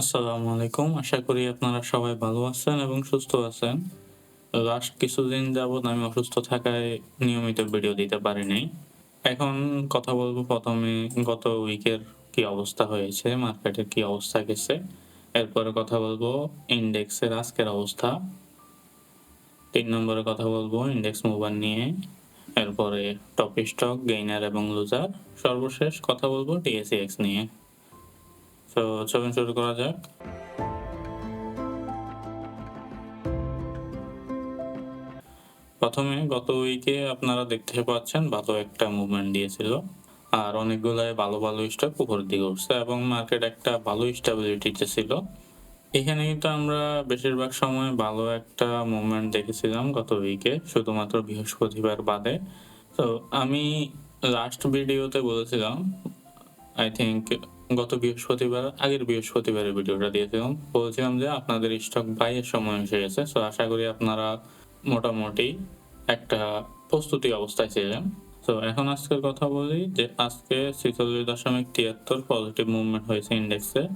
আসসালামু আলাইকুম। আশা করি আপনারা সবাই ভালো আছেন এবং সুস্থ আছেন। লাস্ট কিছুদিন যাবৎ আমি অসুস্থ থাকায় নিয়মিত ভিডিও দিতে পারি নাই। এখন কথা বলব ১ম এ গত উইকের কি অবস্থা হয়েছে, মার্কেটের কি অবস্থা গেছে। এরপরে কথা বলব ইন্ডেক্সের আজকের অবস্থা। ৩ নম্বরে কথা বলব ইন্ডেক্স মুভার নিয়ে। এরপরে টপ স্টক, গেইনার এবং লুজার। সর্বশেষ কথা বলব টিএসইএক্স নিয়ে। তো চলুন শুরু করা যাক। প্রথমে গত উইকে আপনারা দেখতে পাচ্ছেন ভালো একটা মুভমেন্ট দিয়েছিল। আর অনেকগুলাই ভালো, ভালো স্টক উপরের দিকে উঠছে এবং মার্কেট একটা ভালো স্টেবিলিটিতে ছিল। এখানে কিন্তু আমরা বেশিরভাগ সময় ভালো একটা মুভমেন্ট দেখেছিলাম গত উইকে শুধুমাত্র বৃহস্পতিবার বাদে। তো আমি লাস্ট ভিডিওতে বলেছিলাম আই থিংক গত বৃহস্পতিবার আগের বৃহস্পতিবারের ভিডিওটা দিয়েছিলাম। বলছিলাম যে আপনাদের স্টক বাই এর সময় এসে গেছে। সো আশা করি আপনারা মোটামুটি একটা প্রস্তুতি অবস্থায় ছিলেন। তো এখন আজকের কথা বলি যে আজকে ৪৬.৭৩ পজিটিভ মুভমেন্ট হয়েছে ইন্ডেক্সে।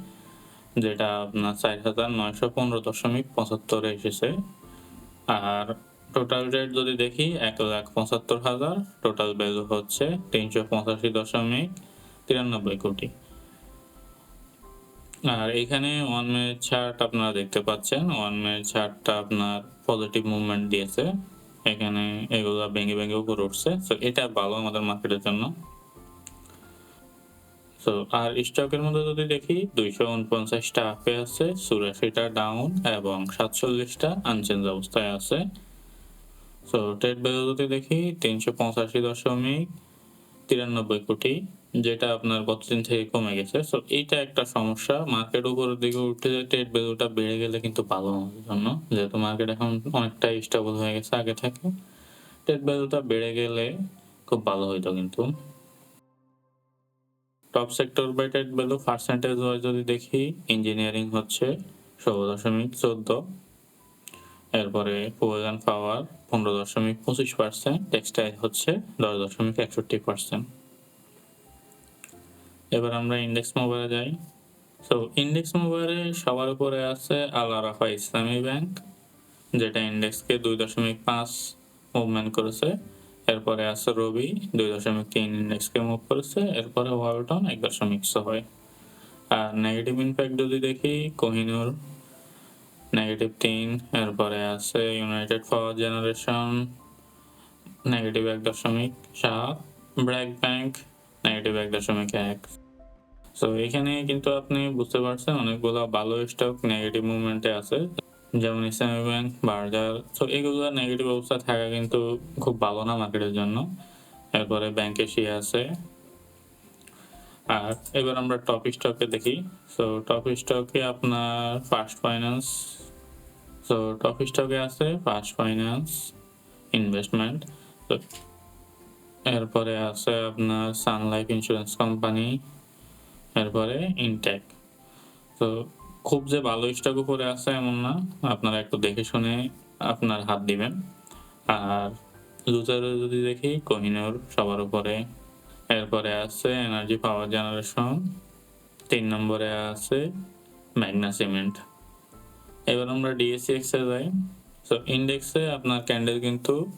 যেটা আপনার চার হাজার নয়শো পনেরো দশমিক পঁচাত্তরে এসেছে। আর টোটাল রেট যদি দেখি ১,৭৫,০০০ টোটাল ভ্যালু হচ্ছে ৩৮৫.৯৩ কোটি। আর এখানে ওয়ান মিনিট চার্ট আপনারা দেখতে পাচ্ছেন। ওয়ান মিনিট চার্টটা আপনার পজিটিভ মুভমেন্ট দিয়েছে। এখানে এগুলা ভেঙে, ভেঙে উপরে উঠছে। সো এটা ভালো আমাদের মার্কেটের জন্য। সো আর স্টকের মধ্যে যদি দেখি দুইশো উনপঞ্চাশটা আপে আছে, চুরাশিটা ডাউন এবং ৪৭ টা আনচেঞ্জ অবস্থায় আছে। সো ট্রেড ভ্যালু যদি দেখি ৩৮৫.৯৩ কোটি যেটা আপনার গতদিন থেকে কমে গেছে। সো এইটা একটা সমস্যা। মার্কেট উপরের দিকে উঠে ট্রেড ভ্যালুটা বেড়ে গেলে কিন্তু ভালো আমাদের জন্য। যেহেতু মার্কেট এখন অনেকটাই স্টেবল হয়ে গেছে আগে থেকে। ট্রেড ভ্যালুটা বেড়ে গেলে খুব ভালো হইতো কিন্তু। Top sector by trade value percentage wise যদি দেখি ইঞ্জিনিয়ারিং হচ্ছে ১৬.১৪ এরপরে পাওয়ার পনেরো দশমিক পঁচিশ পার্সেন্ট টেক্সটাইল হচ্ছে ১০.৬১%। এবার আমরা ইন্ডেক্স মোবাইলে যাই। সো ইন্ডেক্স মোবাইলে সবার উপরে আছে আল আরাফা ইসলামী ব্যাংক যেটা ইন্ডেক্সকে ২.৫ মুভমেন্ট করেছে। এরপরে আছে রবি ২.৩ ইন্ডেক্সকে মুভ করেছে। এরপরে ওয়ালটন ১.৬ আর নেগেটিভ ইমপ্যাক্ট যদি দেখি কোহিনুর নেগেটিভ তিন এরপরে আছে ইউনাইটেড পাওয়ার জেনারেশন নেগেটিভ ১.৭ ব্র্যাক ব্যাংক নেগেটিভ ১.১ সো এখানে কিন্তু আপনি বুঝতে পারছেন অনেকগুলা ভালো স্টক নেগেটিভ মুভমেন্টে আছে। যেমন ইসলামী ব্যাংক, বার্জার সো এগুলো নেগেটিভ অবস্থায় থাকা কিন্তু খুব ভালো না মার্কেটের জন্য। এরপরে ব্যাংক এশিয়া আছে। আর এবার আমরা টপ স্টকে দেখি। সো টপ স্টকে আপনার ফার্স্ট ফাইন্যান্স সো টপ স্টকে আছে ফার্স্ট ফাইন্যান্স ইনভেস্টমেন্ট। এরপরে আছে আপনার সান লাইফ ইন্স্যুরেন্স কোম্পানি। এরপরে ইনটেক। তো খুব যে ভালো স্টক উপরে আছে এমন না। আপনারা একটু দেখে শুনে আপনার হাত দিবেন। আর লুজারে যদি দেখি, কোহিনূর সবার উপরে। এরপরে আছে এনার্জি পাওয়ার জেনারেশন। তিন নম্বরে আছে ম্যাগনা সিমেন্ট। এবার আমরা ডিএসইএক্স এ যাই। সো ইন্ডেক্সে আপনার ক্যান্ডেল কিন্তু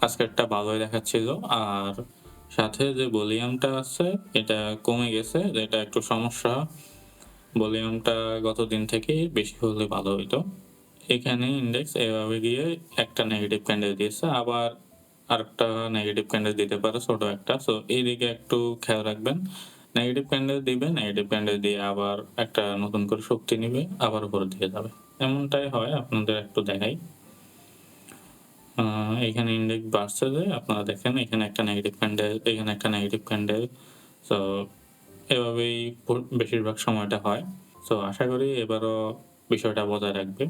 আজকেরটা ভালোই দেখাচ্ছিল। আর সাথে যে ভলিউমটা আছে এটা কমে গেছে যেটা একটু সমস্যা। ভলিউমটা গতদিন থেকে বেশি হলে ভালো হইতো। এখানে ইন্ডেক্স এভাবে গিয়ে একটা নেগেটিভ ক্যান্ডেল দিয়েছে। আবার আরেকটা নেগেটিভ ক্যান্ডেল দিতে পারে ছোট একটা। সো এইদিকে একটু খেয়াল রাখবেন। নেগেটিভ ক্যান্ডেল দিবে, নেগেটিভ ক্যান্ডেল দিয়ে আবার একটা নতুন করে শক্তি নিবে, আবার উপরের দিয়ে যাবে। এমনটাই হয় আপনাদের একটু দেখাই। এখানে ইন্ডেক্স বাড়ছে যে আপনারা দেখেন এখানে একটা নেগেটিভ ক্যান্ডেল, এখানে একটা নেগেটিভ ক্যান্ডেল। সো এভাবেই বেশিরভাগ সময়টা হয়। সো আশা করি এবারও বিষয়টা বজায় রাখবে।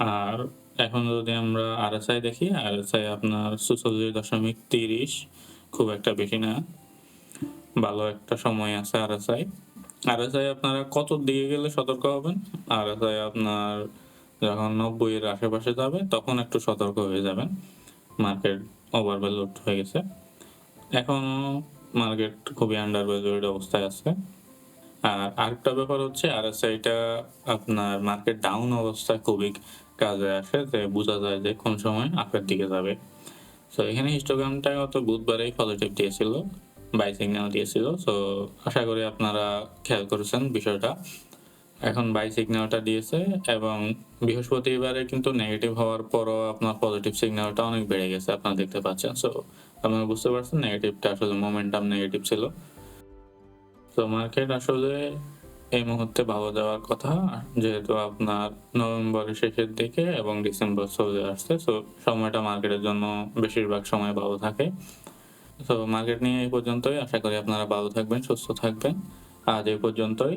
আর এখন যদি আমরা আরএসআই দেখি, আরএসআই আপনার ৪৬.৩০ খুব একটা বেশি না। ভালো একটা সময় আছে আরএসআই। আরএসআই আপনারা কত দিকে গেলে সতর্ক হবেন? আরএসআই আপনার যখন ৯০ এর আশেপাশে যাবে, তখন একটু সতর্ক হয়ে যাবেন। মার্কেট ওভার ভ্যালুড হয়ে গেছে। এখনও মার্কেট খুবই আন্ডার ভ্যালুয়েড অবস্থায় আছে। আর আরেকটা ব্যাপার হচ্ছে আর আরএসআইটা আপনার মার্কেট ডাউন অবস্থায় খুবই কাজে আসে, যে বোঝা যায় যে কোন সময় আপের দিকে যাবে সো এখানে হিস্টোগ্রামটা গত বুধবারেই পজিটিভ দিয়েছিল বাই সিগন্যাল দিয়েছিল সো আশা করি আপনারা খেয়াল করেছেন বিষয়টা এখন বাই সিগন্যালটা দিয়েছে এবং বৃহস্পতিবারে কিন্তু নেগেটিভ হওয়ার পরও আপনার পজিটিভ সিগন্যালটা অনেক বেড়ে গেছে, আপনারা দেখতে পাচ্ছেন। সো আপনারা বুঝতে পারছেন নেগেটিভটা আসলে মোমেন্টাম নেগেটিভ ছিল। তো মার্কেট আসলে এই মুহূর্তে ভালো যাওয়ার কথা, যেহেতু আপনার নভেম্বরের শেষের দিকে এবং ডিসেম্বর চলে আসছে সো সময়টা মার্কেটের জন্য বেশিরভাগ সময় ভালো থাকে। তো মার্কেট নিয়ে এই পর্যন্তই, আশা করি আপনারা ভালো থাকবেন, সুস্থ থাকবেন। আজ এই পর্যন্তই।